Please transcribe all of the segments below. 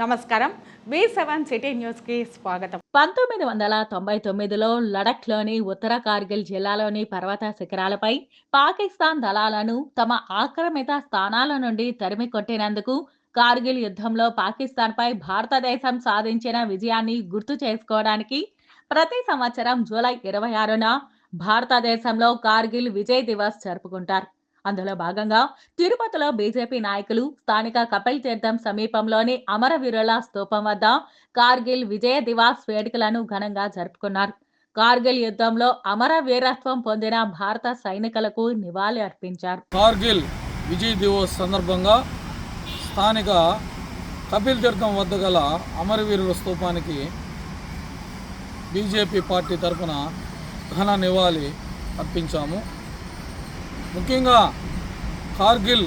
నమస్కారం. B seven city న్యూస్కి స్వాగతం. పంతొమ్మిది వందల తొంభై తొమ్మిదిలో లడఖ్లోని ఉత్తర కార్గిల్ జిల్లాలోని పర్వత శిఖరాలపై పాకిస్తాన్ దళాలను తమ ఆక్రమిత స్థానాల నుండి తరిమి కొట్టినందుకు కార్గిల్ యుద్ధంలో పాకిస్తాన్పై భారతదేశం సాధించిన విజయాన్ని గుర్తు చేసుకోవడానికి ప్రతి సంవత్సరం జూలై ఇరవై ఆరున భారతదేశంలో కార్గిల్ విజయ్ దివస్ జరుపుకుంటారు. అందులో భాగంగా తిరుపతిలో బీజేపీ నాయకులు స్థానిక కపిల్ తీర్థం సమీపంలోని అమరవీరుల స్తూపం వద్ద కార్గిల్ విజయ దివాస్ వేడుకలను ఘనంగా జరుపుకున్నారు. కార్గిల్ యుద్ధంలో అమర వీరత్వం పొందిన భారత సైనికులకు నివాళి అర్పించారు. కార్గిల్ విజయ్ దివస్ సందర్భంగా స్థానిక కపిల్ తీర్థం వద్ద గల అమరవీరుల స్తూపానికి బీజేపీ పార్టీ తరఫున ఘన నివాళి అర్పించాము. ముఖ్యంగా కార్గిల్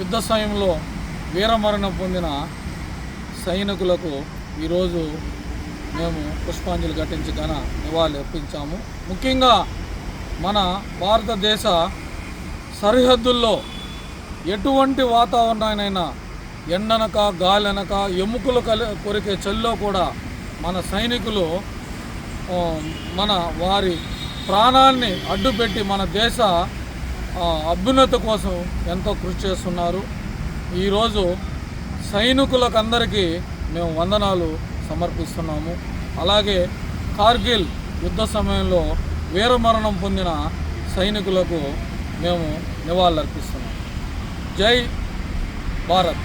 యుద్ధ సమయంలో వీరమరణం పొందిన సైనికులకు ఈరోజు మేము పుష్పాంజలి ఘటించి ఘన నివాళి అర్పించాము. ముఖ్యంగా మన భారతదేశ సరిహద్దుల్లో ఎటువంటి వాతావరణానైనా ఎండనక గాలనక ఎముకలు కలి కొరికే చలిలో కూడా మన సైనికులు మన వారి ప్రాణాన్ని అడ్డుపెట్టి మన దేశ అభ్యున్నత కోసం ఎంతో కృషి చేస్తున్నారు. ఈరోజు సైనికులకందరికీ మేము వందనాలు సమర్పిస్తున్నాము. అలాగే కార్గిల్ యుద్ధ సమయంలో వీరమరణం పొందిన సైనికులకు మేము నివాళులర్పిస్తున్నాం. జై భారత్.